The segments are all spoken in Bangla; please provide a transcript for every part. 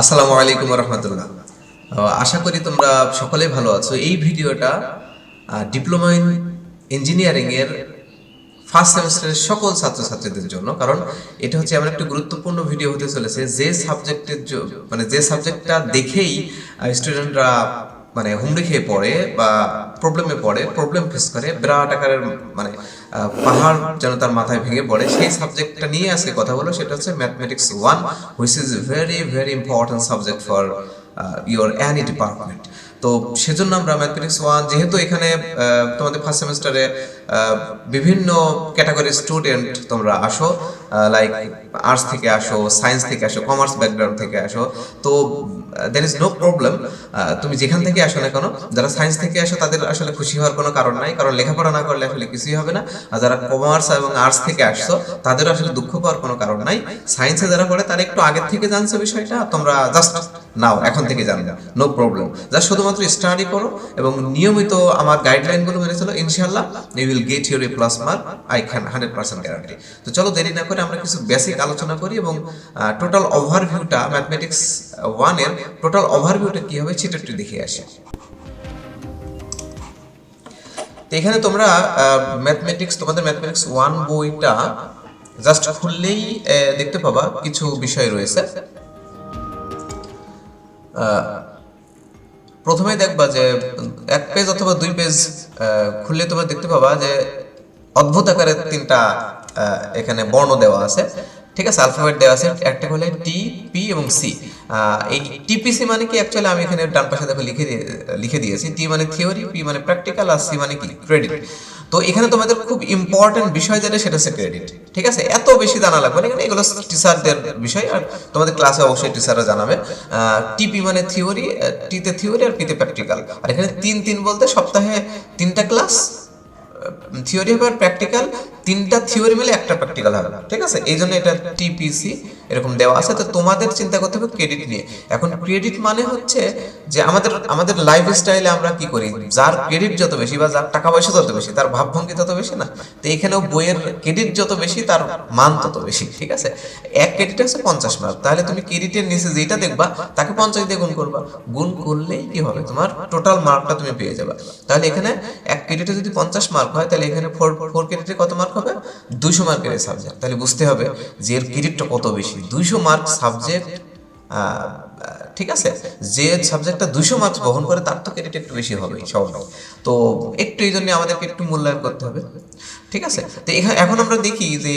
আসসালামু আলাইকুম রহমতুল্লাহ। আশা করি তোমরা সকলেই ভালো আছো। এই ভিডিওটা ডিপ্লোমা ইন ইঞ্জিনিয়ারিং এর ফার্স্ট সেমিস্টারের সকল ছাত্রছাত্রীদের জন্য, কারণ এটা হচ্ছে এমন একটা গুরুত্বপূর্ণ ভিডিও হতে চলেছে, যে সাবজেক্টের মানে যে সাবজেক্টটা দেখেই স্টুডেন্টরা মানে হুমড়ি খেয়ে পড়ে বা প্রবলেমে পড়ে প্রবলেম ফেস করে, বিরাট আকারের মানে পাহাড় যেন তার মাথায় ভেঙে পড়ে। সেই সাবজেক্টটা নিয়ে আজকে কথা বলো সেটা হচ্ছে mathematics one which is very very important subject for your any department তো সেজন্য আমরা ম্যাথমেটিক্স ওয়ান যেহেতু এখানে তোমাদের ফার্স্ট সেমিস্টারে বিভিন্ন ক্যাটাগরির স্টুডেন্ট তোমরা আসো লাইক আর্টস থেকে আসো সায়েন্স থেকে আসো কমার্স ব্যাকগ্রাউন্ড থেকে আসো, তো দের ইজ নো প্রবলেম তুমি যেখান থেকে আসো না কেন, যারা সায়েন্স থেকে আসো তাদের আসলে খুশি হওয়ার কোনো কারণ নাই, কারণ লেখাপড়া না করলে আসলে কিছুই হবে না, আর যারা কমার্স এবং আর্টস থেকে আসছো তাদের আসলে দুঃখ পাওয়ার কোনো কারণ নাই সায়েন্সে যারা পড়ে তারা একটু আগের থেকে জানছো বিষয়টা, তোমরা জাস্ট নাও, এখন থেকে জানবে নো প্রবলেম যা শুধুমাত্র স্টাডি করো, এবং নিয়মিত আমার গাইডলাইনগুলো মেনে চলো ইনশাল্লাহ will get your A plus mark I can hundred percent guarantee তো চলো দেরি না করে আমরা কিছু বেসিক আলোচনা করি এবং টোটাল ওভারভিউটা ম্যাথমেটিক্স ওয়ানের টোটাল ওভারভিউটা কি হবে সেটা একটু দেখে আসি। এখানে তোমরা ম্যাথমেটিক্স তোমাদের ম্যাথমেটিক্স ওয়ান বইটা জাস্ট খুললেই দেখতে পাবা কিছু বিষয় রয়েছে। প্রথমে দেখবা যে এক পেজ অথবা দুই পেজ খুললে তোমরা দেখতে পাবা যে অদ্ভুত আকারের তিনটা এখানে বর্ণ দেওয়া আছে। ঠিক আছে? আলফাবেট দেওয়া আছে। একটা হলে টি পি এবং সি এই টিপিসি মানে কি? অ্যাকচুয়ালি আমি এখানে ডান পাশে দেখো লিখে দিয়ে, লিখে দিয়েছি। টি মানে থিওরি পি মানে প্র্যাকটিক্যাল আর সি মানে কি? ক্রেডিট তো এখানে তোমাদের খুব ইম্পর্টেন্ট বিষয় যেটা সেটা হচ্ছে ক্রেডিট ঠিক আছে? এত বেশি জানা লাগবে না, এখানে এগুলো টিচারদের বিষয়, আর তোমাদের ক্লাসে অবশ্যই টিচাররা জানাবে। টিপি মানে থিওরি টিতে থিওরি আর পিতে প্র্যাকটিক্যাল আর এখানে তিন তিন বলতে সপ্তাহে তিনটা ক্লাস থিওরি হবে আর প্র্যাকটিক্যাল তিনটা থিওরি মিলে একটা প্র্যাকটিক্যাল হবে, ঠিক আছে? এই জন্য এটা টিপিসি এরকম দেওয়া আছে, তো তোমাদের চিন্তা করতে হবে ক্রেডিট নিয়ে। এখন ক্রেডিট মানে হচ্ছে যে আমাদের আমাদের লাইফ স্টাইলে আমরা কি করি? যার ক্রেডিট যত বেশি বা যার টাকা পয়সা তত বেশি, তার ভাবভঙ্গি তত বেশি না? তো এখানেও বইয়ের ক্রেডিট যত বেশি, তার মান তত বেশি, ঠিক আছে? এক ক্রেডিট হচ্ছে পঞ্চাশ মার্ক তাহলে তুমি ক্রেডিটের নিচে যেটা দেখবা, তাকে পঞ্চাশ দিয়ে গুণ করবা। গুণ করলেই কি হবে? তোমার টোটাল মার্কটা তুমি পেয়ে যাবে। তাহলে এখানে এক ক্রেডিটে যদি পঞ্চাশ মার্ক হয়, তাহলে এখানে ফোর ফোর ক্রেডিটে কত মার্ক হবে? দুইশো মার্কের সাবজেক্ট তাহলে বুঝতে হবে যে এর ক্রেডিটটা কত বেশি। দুইশো মার্ক সাবজেক্ট ঠিক আছে? যে সাবজেক্টটা দুইশো মার্কস বহন করে তার তো ক্রেডিট একটু বেশি হবে। স্বাভাবিক তো একটু এই জন্য আমাদেরকে একটু মূল্যায়ন করতে হবে। ঠিক আছে? তো এখানে এখন আমরা দেখি যে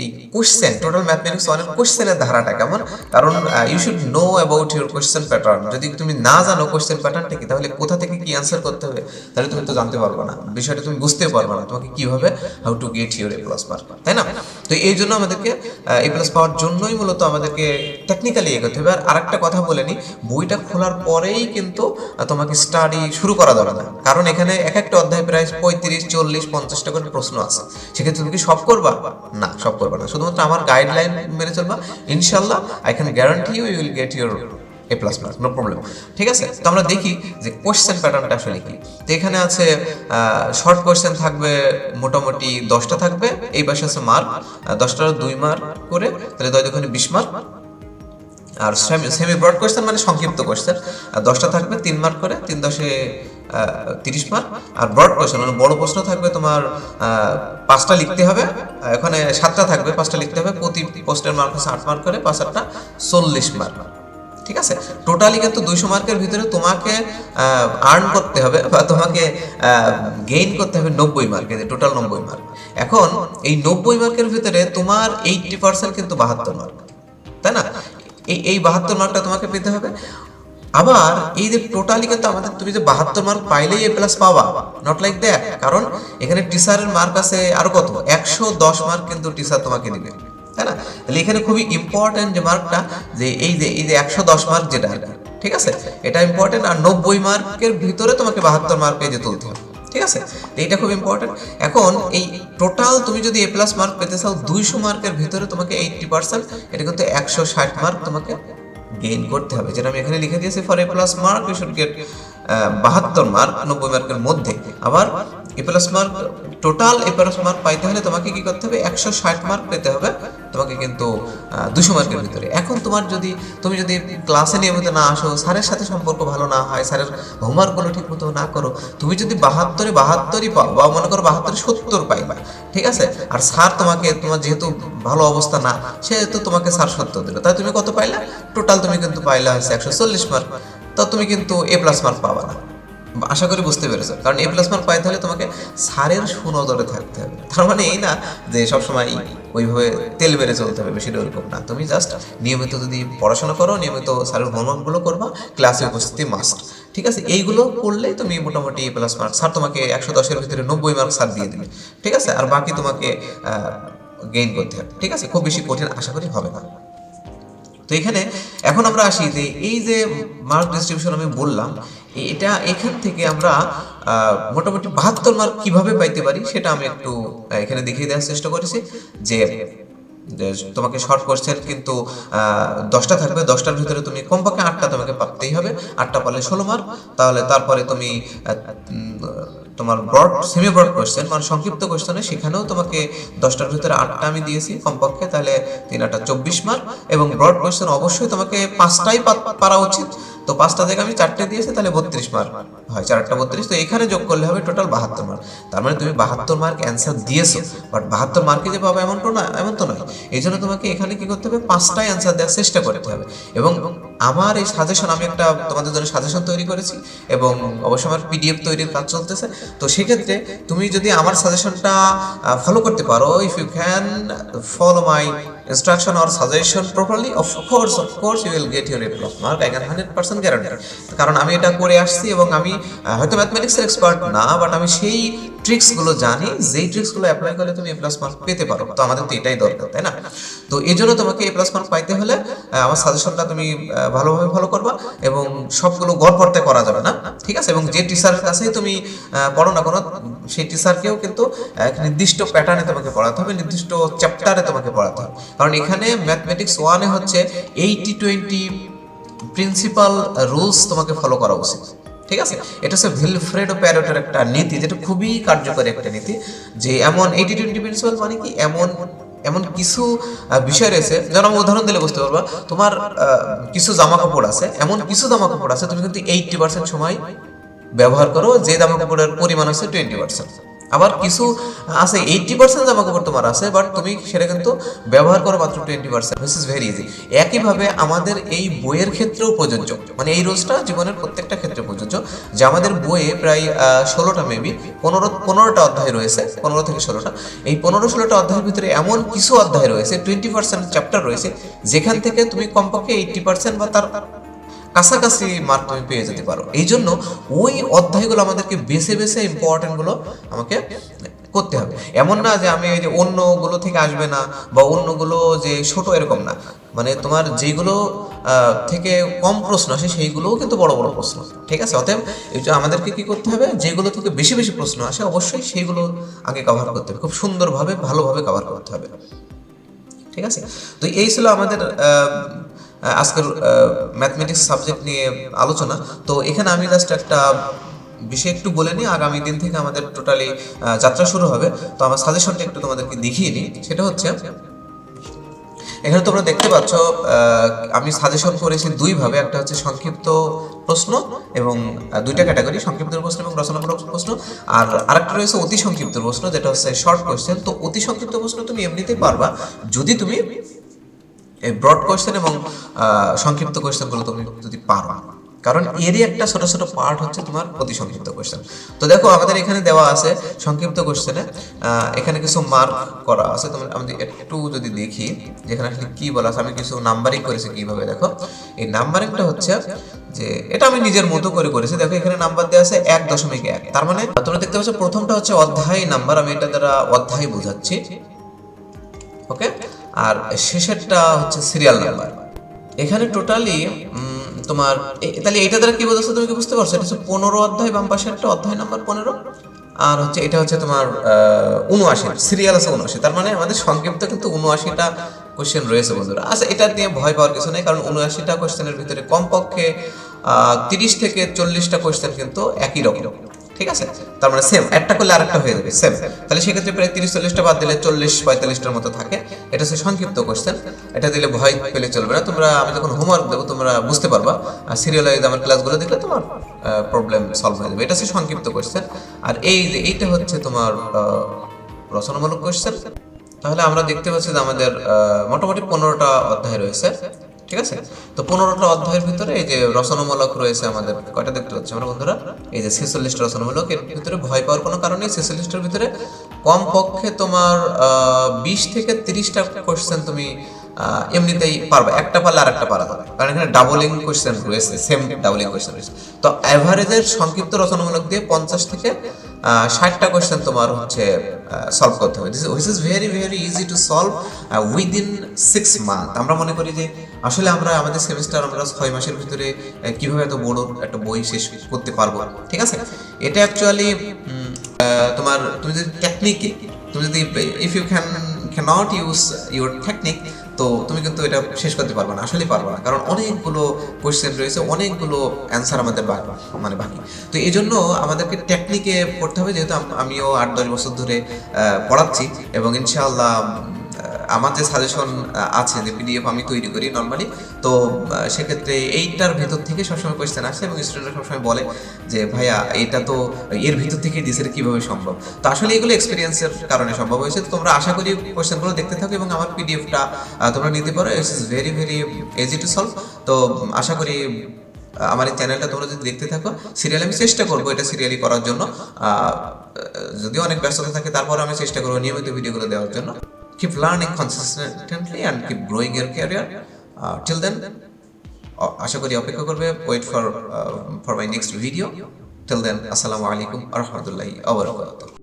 এই কোশ্চেন টোটাল ম্যাথমেটিক্স ওয়ানের কোশ্চেনের ধারাটা কেমন? কারণ you should know about your question pattern যদি তুমি না জানো কোশ্চেন প্যাটার্নটা কি, তাহলে কোথা থেকে কি অ্যান্সার করতে হবে, তাহলে তুমি তো জানতে পারবে না। বিষয়টা তুমি বুঝতে পারবে না, তোমাকে কীভাবে how to get your A plus mark তাই না? তো এই জন্য আমাদেরকে এ প্লাস পাওয়ার জন্যই মূলত আমাদেরকে টেকনিক্যালি এগোতে হবে। আর আরেকটা কথা বলে নি, বইটা খোলার পরেই কিন্তু তোমাকে স্টাডি শুরু করা দরকার কারণ এখানে এক একটা অধ্যায় প্রায় পঁয়ত্রিশ, চল্লিশ, পঞ্চাশটা করে প্রশ্ন আছে। সেক্ষেত্রে তুমি কি সব করবা? না, সব করবা না। শুধুমাত্র আমার গাইডলাইন মেনে চলবা। ইনশাল্লাহ I can guarantee you will get your A plus mark no problem ঠিক আছে? তো আমরা দেখি যে কোশ্চেন প্যাটার্নটা আসলে কি। তো এখানে আছে শর্ট কোশ্চেন থাকবে, মোটামুটি দশটা থাকবে। এই পাশে আছে মার্ক দশটার দুই মার্ক করে, তাহলে দশ দোকানে বিশ মার্ক আর সেমি সেমি ব্রড কোশ্চেন মানে সংক্ষিপ্ত কোশ্চেন দশটা থাকবে তিন মার্ক করে, তিন দশে তিরিশ মার্ক আর ব্রড কোয়েশ্চেন মানে বড় প্রশ্ন থাকবে তোমার পাঁচটা লিখতে হবে। এখানে সাতটা থাকবে, পাঁচটা লিখতে হবে। প্রতি পোস্টের মার্ক হচ্ছে আট মার্ক করে, পাঁচ আটটা চল্লিশ মার্ক ঠিক আছে? টোটালি কিন্তু দুইশো মার্কের ভিতরে তোমাকে আর্ন করতে হবে বা তোমাকে গেইন করতে হবে নব্বই মার্ক টোটাল নব্বই মার্ক এখন এই নব্বই মার্কের ভিতরে তোমার এইটটি পার্সেন্ট কিন্তু বাহাত্তর মার্ক এই এই বাহাত্তর মার্কটা তোমাকে পেতে হবে। আবার এই যে টোটালি কিন্তু আমাদের, তুমি যে বাহাত্তর মার্ক পাইলেই এ প্লাস পাবা নট লাইক দ্যাট কারণ এখানে টিচারের মার্ক আছে আরও কত? একশো দশ মার্ক কিন্তু টিচার তোমাকে দিবে। তাই না? তাহলে এখানে খুবই ইম্পর্টেন্ট যে মার্কটা যে এই যে এই যে একশো দশ মার্ক যেটা ঠিক আছে? এটা ইম্পর্টেন্ট আর নব্বই মার্কের ভিতরে তোমাকে বাহাত্তর মার্ক পেয়ে যে তুলতে হবে। ঠিক আছে? তো এটা খুব ইম্পর্টেন্ট এখন এই টোটাল তুমি যদি এ প্লাস মার্ক পেতে চাও, দুইশো মার্কের ভিতরে তোমাকে এইটটি পার্সেন্ট এটা কিন্তু একশো ষাট মার্ক তোমাকে গেইন করতে হবে। যেটা আমি এখানে লিখে দিয়েছি for A plus mark you should get বাহাত্তর মার্ক নব্বই মার্কের মধ্যে। আবার A plus mark total A mark পাইতে হলে তোমাকে কি করতে হবে? একশো ষাট মার্ক পেতে হবে। তোমাকে কিন্তু দুশো মার্কের ভিতরে। এখন তোমার যদি, তুমি যদি ক্লাসে নিয়মিত না আসো, স্যারের সাথে সম্পর্ক ভালো না হয়, স্যারের হোমওয়ার্কগুলো ঠিক মতো না করো, তুমি যদি বাহাত্তরে, বাহাত্তরই পাও বা মনে করো বাহাত্তরে সত্তর পাইবা, ঠিক আছে? আর স্যার তোমাকে, তোমার যেহেতু ভালো অবস্থা না, সেহেতু তোমাকে স্যার সত্তর দিল। তাই তুমি কত পাইলা? টোটাল তুমি কিন্তু পাইলা হচ্ছে একশো চল্লিশ মার্ক তো তুমি কিন্তু এ প্লাস মার্ক পাবা না। আশা করি বুঝতে পেরেছ। কারণ এ প্লাস মার্ক পাইতে হলে তোমাকে স্যারের সুনজরে থাকতে হবে। তার মানে এই না যে সবসময় ওইভাবে তেল বেড়ে চলতে হবে বেশি ওরকম না। তুমি জাস্ট নিয়মিত যদি পড়াশোনা করো, নিয়মিত স্যারের হোমওয়ার্কগুলো করবা ক্লাসে উপস্থিতি মাস্ট ঠিক আছে? এইগুলো করলেই তুমি মোটামুটি এ প্লাস মার্ক স্যার তোমাকে একশো দশের ভিতরে নব্বই মার্ক স্যার দিয়ে দিবে। ঠিক আছে? আর বাকি তোমাকে গেইন করতে হবে। ঠিক আছে? খুব বেশি কঠিন আশা করি হবে না। তো এখানে এখন আমরা আসি যে এই যে মার্ক ডিস্ট্রিবিউশন আমি বললাম এটা এখান থেকে আমরা মোটামুটি বাহাত্তর মার্ক কীভাবে পাইতে পারি সেটা আমি একটু এখানে দেখিয়ে দেওয়ার চেষ্টা করেছি যে তোমাকে শর্ট কোশ্চেন কিন্তু দশটা থাকবে। দশটার ভিতরে তুমি কমপক্ষে আটটা তোমাকে পারতেই হবে। আটটা পারলে ষোলো মার্ক। তাহলে তারপরে তুমি তোমার ব্রড সেমি ব্রড কোশ্চেন মানে সংক্ষিপ্ত কোশ্চেনে সেখানেও তোমাকে দশটার ভিতরে আটটা আমি দিয়েছি কমপক্ষে, তাহলে তিন আটটা চব্বিশ মার্ক এবং ব্রড কোশ্চেন অবশ্যই তোমাকে পাঁচটাই পারা উচিত। তো পাঁচটা থেকে আমি চারটে দিয়েছি, তাহলে বত্রিশ মার্ক হয়, চারটা বত্রিশ, তো এখানে যোগ করলে হবে টোটাল বাহাত্তর মার্ক তার মানে তুমি বাহাত্তর মার্ক অ্যান্সার দিয়েছ বাট বাহাত্তর মার্কে যে পাবে এমন তো না, এমন তো নয়। এই জন্য তোমাকে এখানে কি করতে হবে? পাঁচটাই অ্যান্সার দেওয়ার চেষ্টা করতে হবে। এবং আমার এই সাজেশন আমি একটা তোমাদের জন্য সাজেশন তৈরি করেছি এবং অবশ্য আমার পিডিএফ তৈরির কাজ চলতেছে। তো সেক্ষেত্রে তুমি যদি আমার সাজেশনটা ফলো করতে পারো if you can follow my instruction or suggestion properly? Of course of course, you will get your A plus mark, I can 100% guarantee. কারণ আমি এটা করে আসছি এবং আমি হয়তো ম্যাথমেটিক্সের এক্সপার্ট না বাট আমি সেই ট্রিক্সগুলো জানি যেই ট্রিক্সগুলো অ্যাপ্লাই করলে তুমি এ প্লাস মার্ক পেতে পারো। তো আমাদের তো এটাই দরকার, তাই না? তো এই জন্য তোমাকে এ প্লাস মার্ক পাইতে হলে আমার সাজেশনটা তুমি ভালোভাবে ফলো করবা এবং সবগুলো গড় পড়তে করা যাবে না, ঠিক আছে? এবং যে টিচারের কাছেই তুমি পড়ো না কোনো, সেই টিচারকেও কিন্তু নির্দিষ্ট প্যাটার্নে তোমাকে পড়াতে হবে, নির্দিষ্ট চ্যাপ্টারে তোমাকে পড়াতে হবে। কারণ এখানে ম্যাথমেটিক্স ওয়ানে হচ্ছে এইটি টোয়েন্টি প্রিন্সিপাল রুলস তোমাকে ফলো করা উচিত। ঠিক আছে? এটা হচ্ছে ভিলফ্রেড প্যারোটের একটা নীতি, যেটা খুবই কার্যকরী একটা নীতি, যে এমন এইটি টোয়েন্টি প্রিন্সিপাল মানে কি? এমন এমন কিছু বিষয় রয়েছে। যেমন আমি উদাহরণ দিলে বুঝতে পারবা, তোমার কিছু জামা কাপড় আছে, এমন কিছু জামা কাপড় আছে, তুমি কিন্তু এইটটি পার্সেন্ট সময় ব্যবহার করো, যে জামা কাপড়ের পরিমাণ আছে টোয়েন্টি পার্সেন্ট আবার কিছু আছে এইটটি পার্সেন্ট জামা কাপড় তোমার আছে বাট তুমি সেটা কিন্তু ব্যবহার করো মাত্র twenty percent this is very easy একইভাবে আমাদের এই বইয়ের ক্ষেত্রেও প্রযোজ্য। মানে এই রোজটা জীবনের প্রত্যেকটা ক্ষেত্রে প্রযোজ্য, যে আমাদের বইয়ে প্রায় ষোলোটা মেবি পনেরো, পনেরোটা অধ্যায় রয়েছে, পনেরো থেকে ষোলোটা। এই পনেরো, ষোলোটা অধ্যায়ের ভিতরে এমন কিছু অধ্যায় রয়েছে টোয়েন্টি পার্সেন্ট চ্যাপ্টার রয়েছে, যেখান থেকে তুমি কমপক্ষে এইটটি পার্সেন্ট বা তার কাছাকাছি মার্ক তুমি পেয়ে যেতে পারো। এই জন্য ওই অধ্যায়গুলো আমাদেরকে বেছে বেছে ইম্পর্টেন্টগুলো আমাকে করতে হবে। এমন না যে আমি ওই যে অন্যগুলো থেকে আসবে না বা অন্যগুলো যে ছোট এরকম না। মানে তোমার যেগুলো থেকে কম প্রশ্ন আসে সেইগুলোও কিন্তু বড় বড় প্রশ্ন। ঠিক আছে? অতএব আমাদেরকে কি করতে হবে? যেগুলো থেকে বেশি বেশি প্রশ্ন আসে অবশ্যই সেইগুলো আগে কভার করতে হবে। খুব সুন্দরভাবে, ভালোভাবে কভার করতে হবে। ঠিক আছে? তো এই ছিল আমাদের আজকের ম্যাথমেটিক্স সাবজেক্ট নিয়ে আলোচনা। তো এখানে আমি জাস্ট একটা বিষয় একটু বলে নিই। আগামী দিন থেকে আমাদের টোটালি যাত্রা শুরু হবে। তো আমার সাজেশনটা একটু তোমাদেরকে দেখিয়ে নিই। সেটা হচ্ছে, এখানে তোমরা দেখতে পাচ্ছ আমি সাজেশন করেছি দুই ভাবে একটা হচ্ছে সংক্ষিপ্ত প্রশ্ন এবং দুইটা ক্যাটাগরি সংক্ষিপ্ত প্রশ্ন এবং রচনামূলক প্রশ্ন। আর আরেকটা রয়েছে অতি সংক্ষিপ্ত প্রশ্ন, যেটা হচ্ছে শর্ট কোশ্চেন তো অতি সংক্ষিপ্ত প্রশ্ন তুমি এমনিতেই পারবা। যদি তুমি এই ব্রড কোয়েশ্চেন এবং সংক্ষিপ্ত কোয়েশ্চেনগুলো তুমি যদি পারো। কারণ এরই একটা ছোট ছোট পার্ট হচ্ছে তোমার অতি সংক্ষিপ্ত কোয়েশ্চেন তো দেখো, আমাদের এখানে দেওয়া আছে সংক্ষিপ্ত কোয়েশ্চেনে এখানে কিছু মার্ক করা আছে। তোমরা, আমি একটু যদি দেখি, যেখানে আসলে কি বলা আছে, আমি কিছু নাম্বারিং করেছি কীভাবে, দেখো। এই নাম্বারিংটা হচ্ছে যে, এটা আমি নিজের মতো করে করেছি। দেখো, এখানে নাম্বার দেওয়া আছে এক দশমিক এক। তার মানে তোমরা দেখতে পাচ্ছ প্রথমটা হচ্ছে অধ্যায় নাম্বার আমি এটা দ্বারা অধ্যায় বোঝাচ্ছি। ওকে আর শেষেরটা হচ্ছে সিরিয়াল নাম্বার এখানে টোটালি তোমার তাহলে এটা দ্বারা কি বোঝাচ্ছে তুমি কি বুঝতে পারছ? এটা হচ্ছে পনেরো অধ্যায়, বাম পাশে একটা অধ্যায় নাম্বার পনেরো। আর হচ্ছে এটা হচ্ছে তোমার উনআশি সিরিয়াল আছে উনআশি। তার মানে আমাদের সংক্ষিপ্ত কিন্তু উনআশিটা কোশ্চেন রয়েছে বন্ধুরা। আচ্ছা এটা নিয়ে ভয় পাওয়ার কিছু নেই, কারণ উনআশিটা কোশ্চেনের ভিতরে কমপক্ষে তিরিশ থেকে চল্লিশটা কোশ্চেন কিন্তু একই রকম। ঠিক আছে? তার মানে সেম একটা করলে আরেকটা হয়ে যাবে সেম তাহলে সেক্ষেত্রে প্রায় তিরিশ চল্লিশটা বাদ দিলে চল্লিশ পঁয়তাল্লিশটার মতো থাকে। এটা হচ্ছে সংক্ষিপ্ত কোশ্চেন এটা দিলে ভয় পেলে চলবে না। তোমরা, আমি যখন হোমওয়ার্ক দেবো, তোমরা বুঝতে পারবা। আর সিরিয়ালাইজ আমার ক্লাসগুলো দেখলে তোমার প্রবলেম সলভ হয়ে যাবে। এটা হচ্ছে সংক্ষিপ্ত কোশ্চেন আর এই যে, এইটা হচ্ছে তোমার রচনামূলক কোশ্চেন তাহলে আমরা দেখতে পাচ্ছি যে আমাদের মোটামুটি পনেরোটা অধ্যায় রয়েছে। ঠিক আছে? তো পনেরোটা অধ্যায়ের ভিতরে এই যে রচনামূলক রয়েছে আমাদের কয়টা দেখতে পাচ্ছি আমরা বন্ধুরা? এই যে ছেচল্লিশটা রচনামূলক, এর ভিতরে ভয় পাওয়ার কোনো কারণ ছেচল্লিশটার ভিতরে কমপক্ষে তোমার বিশ থেকে তিরিশটা কোশ্চেন তুমি এমনিতেই পারবে। একটা পারলে আর একটা পারা যাবে। কারণ এখানে ডাবলিং কোশ্চেন রয়েছে সেম ডাবলিং কোয়েশ্চেন রয়েছে। তো অ্যাভারেজের সংক্ষিপ্ত রচনামূলক দিয়ে পঞ্চাশ থেকে ষাটটা কোয়েশ্চেন তোমার হচ্ছে সলভ করতে হবে। Which is very very easy to solve within six month আমরা মনে করি যে আসলে আমরা, আমাদের সেমিস্টার আমরা ছয় মাসের ভিতরে কীভাবে এত বড় একটা বই শেষ করতে পারব? ঠিক আছে? এটা অ্যাকচুয়ালি তোমার, তুমি যদি টেকনিকে তুমি যদি if you can can't use your technique তো তুমি কিন্তু এটা শেষ করতে পারবে না, আসলেই পারবে না। কারণ অনেকগুলো কোয়েশ্চেন রয়েছে, অনেকগুলো অ্যান্সার আমাদের মানে বাকি। তো এই জন্য আমাদেরকে টেকনিকে পড়তে হবে, যেহেতু আমিও আট, দশ বছর ধরে পড়াচ্ছি এবং ইনশাআল্লাহ আমার যে সাজেশন আছে যে পিডিএফ আমি তৈরি করি নর্মালি তো সেক্ষেত্রে এইটার ভেতর থেকে সবসময় কোয়েশ্চেন আসে এবং স্টুডেন্টরা সবসময় বলে যে, ভাইয়া, এটা তো এর ভিতর থেকে এটা কীভাবে সম্ভব? তো আসলে এগুলো এক্সপিরিয়েন্সের কারণে সম্ভব হয়েছে। তোমরা আশা করি কোয়েশ্চেনগুলো দেখতে থাকো এবং আমার পিডিএফটা তোমরা নিতে পারো। It's is very very easy to solve তো, আশা করি আমার এই চ্যানেলটা তোমরা যদি দেখতে থাকো সিরিয়াল আমি চেষ্টা করব এটা সিরিয়ালি করার জন্য। যদিও অনেক ব্যস্ততা থাকে তারপর আমি চেষ্টা করব নিয়মিত ভিডিওগুলো দেওয়ার জন্য। Keep learning consistently and keep growing your career till then আশা করি অপেক্ষা করবে। Wait for for my next video till then আসসালামু আলাইকুম রহমতুল্লাহি আবরাকাতুহ